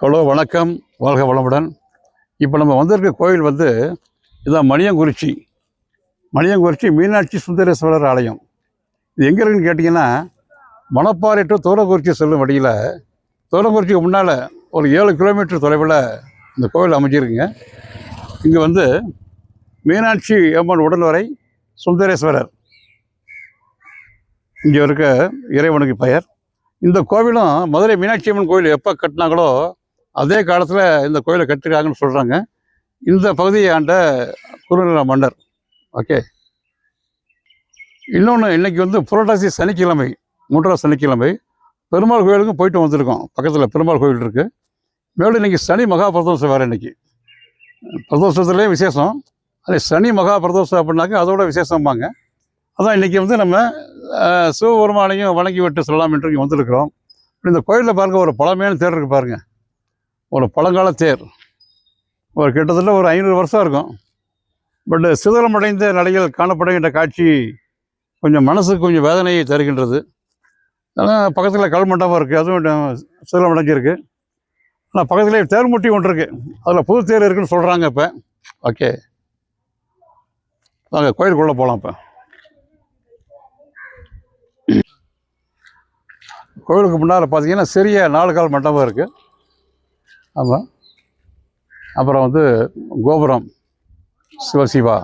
Hello வணக்கம். வாழ்க வளமுடன். இப்போ நம்ம வந்திருக்க கோயில் வந்து இதான் மணியங்குறிச்சி. மணியங்குறிச்சி மீனாட்சி சுந்தரேஸ்வரர் ஆலயம். இது எங்கே இருக்குன்னு கேட்டிங்கன்னா மணப்பாறை டு தோரங்குறிச்சி செல்லும் வழியில் தோரங்குறிச்சிக்கு முன்னால் ஒரு ஏழு கிலோமீட்டர் தொலைவில் இந்த கோயில் அமைஞ்சிருக்குங்க. இங்கே வந்து மீனாட்சி அம்மன் உடல்வரை சுந்தரேஸ்வரர். இங்கே இருக்க இறைவனுக்கு பெயர். இந்த கோவிலும் மதுரை மீனாட்சி அம்மன் கோயில் எப்போ கட்டினாங்களோ அதே காலத்தில் இந்த கோயிலை கட்டிருக்காங்கன்னு சொல்கிறாங்க இந்த பகுதியை ஆண்ட குறுநில மன்னர். ஓகே. இன்னொன்று இன்னைக்கு வந்து புரட்டாசி சனிக்கிழமை மூன்றாவது சனிக்கிழமை பெருமாள் கோயிலுக்கும் போயிட்டு வந்திருக்கோம். பக்கத்தில் பெருமாள் கோயில் இருக்குது மேலும் இன்னைக்கு சனி மகா பிரதோஷம் வேறு இன்னைக்கு. பிரதோஷத்துலேயே விசேஷம். அதே சனி மகா பிரதோஷம் அப்படின்னாக்க அதோட விசேஷம்பாங்க. அதான் இன்றைக்கி வந்து நம்ம சிவபெருமானையும் வணங்கி விட்டு சொல்லலாம் என்று வந்திருக்கிறோம். இந்த கோயிலில் பாருங்க ஒரு பழமையான தேர் இருக்கு பாருங்கள் ஒரு பழங்கால தேர். ஒரு கிட்டத்தட்ட ஒரு ஐநூறு வருஷம் இருக்கும். பட் சிதலமடைந்த நிலையில் காணப்படுகின்ற காட்சி கொஞ்சம் மனசுக்கு கொஞ்சம் வேதனையை தருகின்றது. ஆனால் பக்கத்தில் கல் மண்டபம் இருக்குது அதுவும் சிதலமடைஞ்சிருக்கு. ஆனால் பக்கத்தில் தேர்முட்டி ஒன்று இருக்குது அதில் புது தேர் இருக்குன்னு சொல்கிறாங்க இப்போ. ஓகே. நாங்கள் கோயிலுக்குள்ளே போகலாம் இப்போ. கோயிலுக்கு முன்னால் பார்த்தீங்கன்னா சிறிய நாலு கால் மண்டபம் இருக்குது ஆமாம் அப்புறம் வந்து கோபுரம் சிவசிவா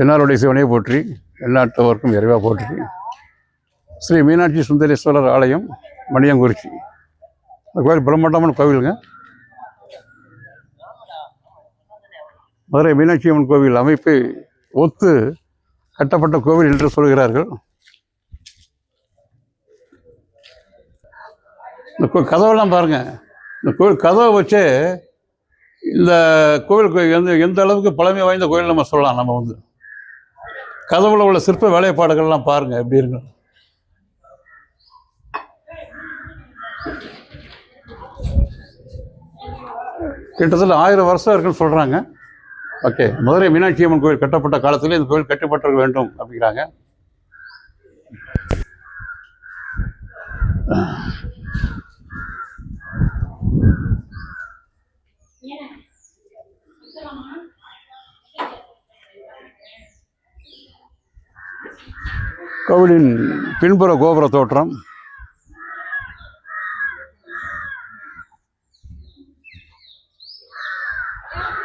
என்னாருடைய சிவனையை போற்றி எல்லாத்தவருக்கும் இறைவாக போற்றி. ஸ்ரீ மீனாட்சி சுந்தரேஸ்வரர் ஆலயம் மணியங்குறிச்சி. அந்த கோயில் பிரம்மாண்டமான கோவிலுங்க. மதுரை மீனாட்சி அம்மன் கோவில் அமைப்பை ஒத்து கட்டப்பட்ட கோவில் என்று சொல்கிறார்கள். இந்த கோ கதவெல்லாம் பாருங்கள் இந்த கோயில் கதவை வச்சு இந்த கோவில் எந்த எந்த அளவுக்கு பழமை வாய்ந்த கோயில் நம்ம சொல்லலாம் நம்ம வந்து. கதவுல உள்ள சிற்ப வேலைப்பாடுகள்லாம் பாருங்கள் எப்படி இருக்கு. கிட்டத்தட்ட ஆயிரம் வருஷம் இருக்குன்னு சொல்கிறாங்க ஓகே மதுரை மீனாட்சி அம்மன் கோயில் கட்டப்பட்ட காலத்தில் இந்த கோயில் கட்டப்பட்டிருக்க வேண்டும் அப்படிங்கிறாங்க. கோவிலின் பின்புற கோபுர தோற்றம்.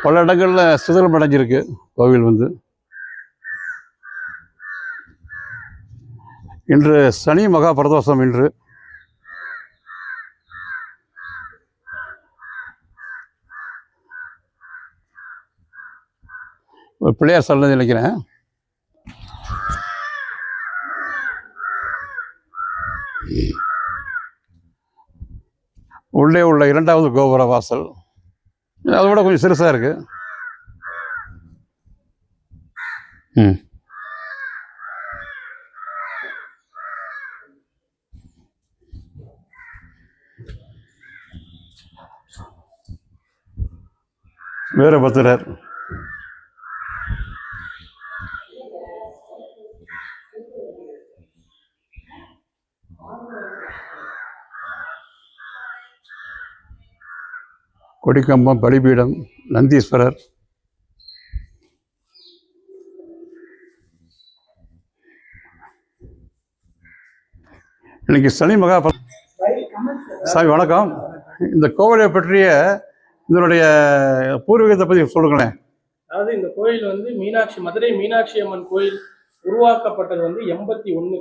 பல இடங்களில் சிதறம் அடைஞ்சிருக்கு கோவில் வந்து. இன்று சனி மகா பிரதோஷம் இன்று. ஒரு பிள்ளையார் சொல்லணும்னு நினைக்கிறேன். உள்ளே உள்ள இரண்டாவது கோபுர வாசல். அதோட கொஞ்சம் சிறுசாக இருக்கு. ம். வீரபத்திரர் கொடிக்கம்பம் பலிபீடம் நந்தீஸ்வரர். இன்னைக்கு சனி மகா சாமி வணக்கம். இந்த கோவிலை பற்றிய இதனுடைய பூர்வீகத்தை பற்றி சொல்லுங்களேன். அதாவது இந்த கோயில் வந்து மீனாட்சி மதுரை மீனாட்சி அம்மன் கோயில் உருவாக்கப்பட்டது வந்து எண்பத்தி ஒன்று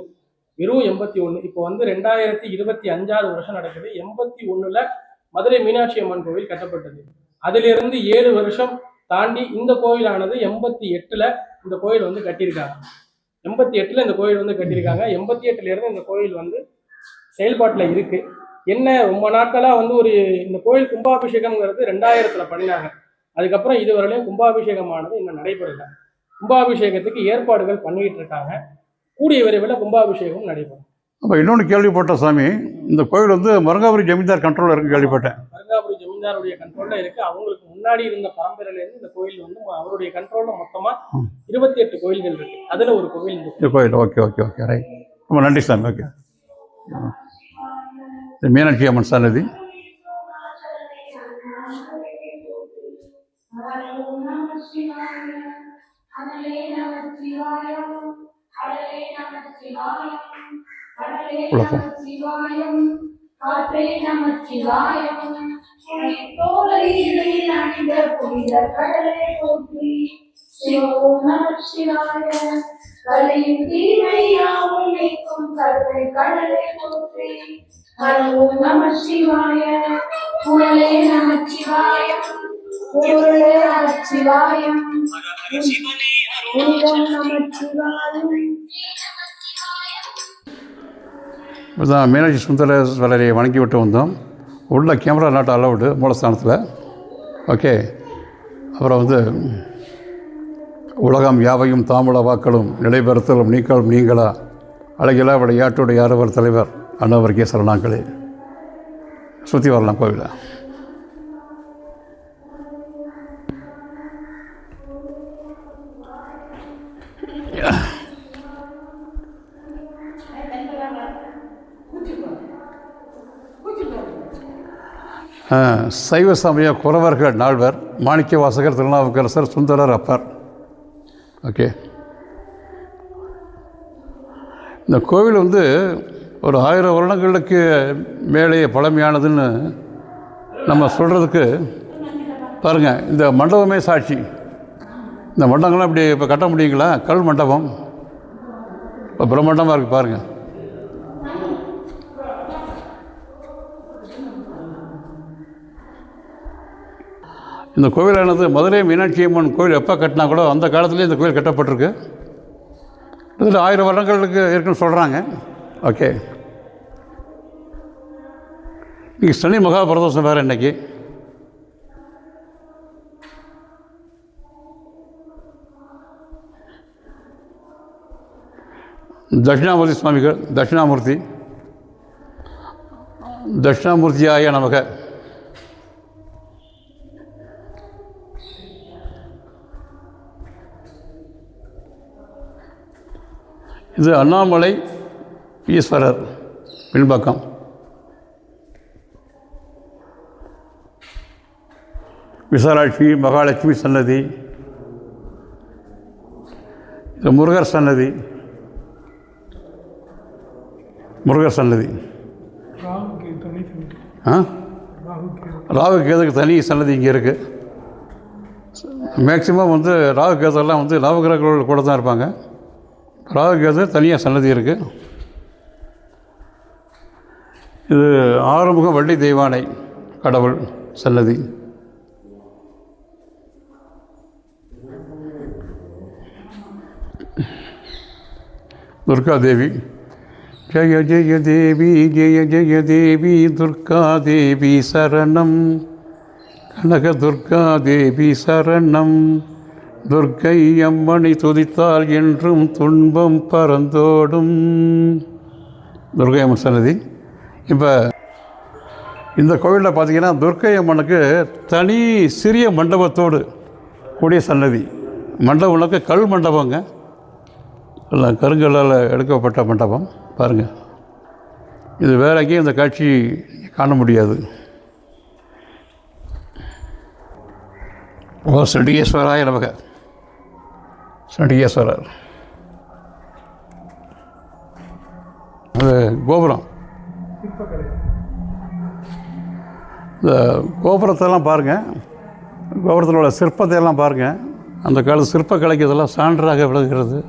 வெறும் எண்பத்தி ஒன்று இப்போ வந்து ரெண்டாயிரத்தி இருபத்தி அஞ்சாறு வருஷம் நடக்குது. எண்பத்தி ஒன்றில் மதுரை மீனாட்சி அம்மன் கோவில் கட்டப்பட்டது. அதிலிருந்து ஏழு வருஷம் தாண்டி இந்த கோயிலானது எண்பத்தி எட்டுல இந்த கோயில் வந்து கட்டியிருக்காங்க. எண்பத்தி எட்டுல இந்த கோயில் வந்து கட்டியிருக்காங்க. எண்பத்தி எட்டுல இருந்து இந்த கோயில் வந்து செயல்பாட்டுல இருக்கு. என்ன ரொம்ப நாட்களா வந்து ஒரு இந்த கோயில் கும்பாபிஷேகம்ங்கிறது ரெண்டாயிரத்துல பண்ணினாங்க. அதுக்கப்புறம் இதுவரையிலும் கும்பாபிஷேகமானது இன்னும் நடைபெறல. கும்பாபிஷேகத்துக்கு ஏற்பாடுகள் பண்ணிட்டு இருக்காங்க. கூடிய விரைவில் கும்பாபிஷேகம் நடைபெறும். அப்போ இன்னொன்று கேள்விப்பட்டேன் சாமி. இந்த கோயில் வந்து மருங்காபுரி ஜமீன்தார் கண்ட்ரோலில் இருக்கு கேள்விப்பட்டேன். மருங்காபுரி ஜமீன்தாருடைய கண்ட்ரோலில் இருக்குது அவங்களுக்கு முன்னாடி இருந்த பரம்பரையிலேருந்து இந்த கோயில் வந்து அவருடைய கண்ட்ரோலில் மொத்தமாக இருபத்தி எட்டு கோயில்கள் இருக்குது அதில் ஒரு கோயில் இந்த கோயில் ஓகே ஓகே ஓகே ரைட் ரொம்ப நன்றி சாமி ஓகே மீனாட்சி அம்மன் சன்னதி. ஹரே நம சிவாய ஹரே நம சிவாய கடலை போற்றி. நமச்சிவாய கலையும் தீமையாவும் நீக்கும் கருணை கடலை நமச்சிவாயம் இப்போதான் மீனாட்சி சுந்தரேஸ்வரரை வணங்கி விட்டு வந்தோம். உள்ள கேமரா நாட் அலவுடு மூலஸ்தானத்தில். ஓகே அப்புறம் வந்து உலகம் யாவையும் தாமுல வாக்களும் நிலைபெறுத்தலும் நீக்களும் நீங்களா? அழகிலா விளையாட்டுடைய யாரவர் தலைவர் அண்ணவருக்கே சரணாங்களே. சுற்றி வரலாம் கோவிலை. சைவ சமய குறவர்கள் நால்வர் மாணிக்க வாசகர் திருநாவுக்கரசர் சுந்தரர் அப்பர். ஓகே. இந்த கோவில் வந்து ஒரு ஆயிரம் வருடங்களுக்கு மேலே பழமையானதுன்னு நம்ம சொல்கிறதுக்கு பாருங்கள் இந்த மண்டபமே சாட்சி. இந்த மண்டபங்கள்லாம் இப்படி இப்போ கட்ட முடியுங்களா? கல் மண்டபம். இப்போ பிரம்மாண்டமாக இருக்குது பாருங்கள் இந்த கோவிலானது மதுரை மீனாட்சி அம்மன் கோவில் எப்போ கட்டினா கூட அந்த காலத்துலேயே இந்த கோவில் கட்டப்பட்டிருக்கு. இதில் ஆயிரம் வருடங்களுக்கு இருக்குன்னு சொல்கிறாங்க ஓகே. இன்றைக்கி சனி மகா பிரதோஷம் வேறு இன்றைக்கி தட்சிணாமூர்த்தி சுவாமிகள் தட்சிணாமூர்த்தி. தட்சிணாமூர்த்தியாய நமக. இது அண்ணாமலை ஈஸ்வரர் பின்பக்கம். விசாலாட்சி மகாலட்சுமி சன்னதி இது முருகர் சன்னதி. முருகர் சன்னதி. ஆ? ராகு கேதுக்கு தனி சன்னதி இங்கே இருக்குது மேக்சிமம் வந்து ராகு கேதெல்லாம் வந்து நவகிரகங்களோட கூட தான் இருப்பாங்க. ராகுகேது தனியாக சன்னதி இருக்குது இது ஆறுமுக வள்ளி தெய்வானை கடவுள் சன்னதி. துர்கா தேவி ஜெய ஜெய தேவி ஜெய ஜெய தேவி துர்கா தேவி சரணம். கனக துர்கா தேவி சரணம். துர்க்கை அம்மனை துதித்தால் என்றும் துன்பம் பறந்தோடும். துர்க்கை அம்மன் சன்னதி. இப்போ இந்த கோவிலில் பார்த்தீங்கன்னா துர்க்கை அம்மனுக்கு தனி சிறிய மண்டபத்தோடு கூடிய சன்னதி. மண்டபம்னாக்க கல் மண்டபங்க. எல்லாம் கருங்கல்லால் எடுக்கப்பட்ட மண்டபம். பாருங்கள் இது வேற எங்கேயும் இந்த காட்சி காண முடியாது. ஓ சண்டிகேஸ்வராய நமக்கு சண்டிகேஸ்வரர். அது கோபுரம். இந்த கோபுரத்தெல்லாம் பாருங்கள் கோபுரத்தில் உள்ள சிற்பத்தை எல்லாம் பாருங்கள் அந்த காலத்து சிற்பக்கலைக்கு இதெல்லாம் சான்றாக விளங்குகிறது.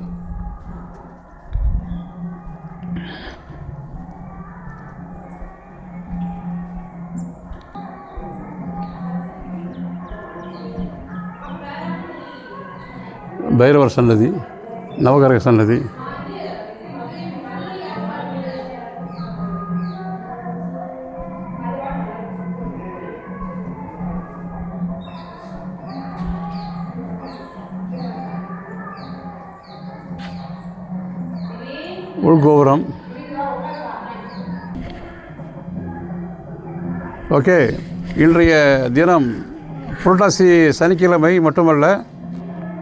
பைரவர் சன்னதி நவகிரக சன்னதி. உள்கோபுரம். ஓகே இன்றைய தினம் புரட்டாசி சனிக்கிழமை மட்டுமல்ல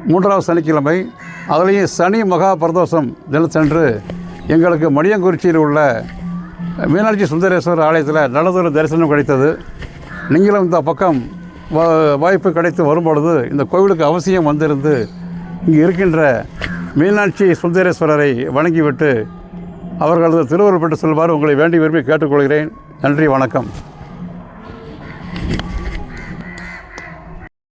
மூன்றாவது சனிக்கிழமை அதுலேயும் சனி மகா பிரதோஷம் தினத்தன்று எங்களுக்கு மணியங்குறிச்சியில் உள்ள மீனாட்சி சுந்தரேஸ்வரர் ஆலயத்தில் நல்லதொரு தரிசனம் கிடைத்தது. நீங்களும் இந்த பக்கம் வாய்ப்பு கிடைத்து வரும்பொழுது இந்த கோவிலுக்கு அவசியம் வந்திருந்து இங்கு இருக்கின்ற மீனாட்சி சுந்தரேஸ்வரரை வணங்கிவிட்டு அவர்களது திருவருள் பெற்று செல்வாறு உங்களை வேண்டி விரும்பி கேட்டுக்கொள்கிறேன். நன்றி வணக்கம்.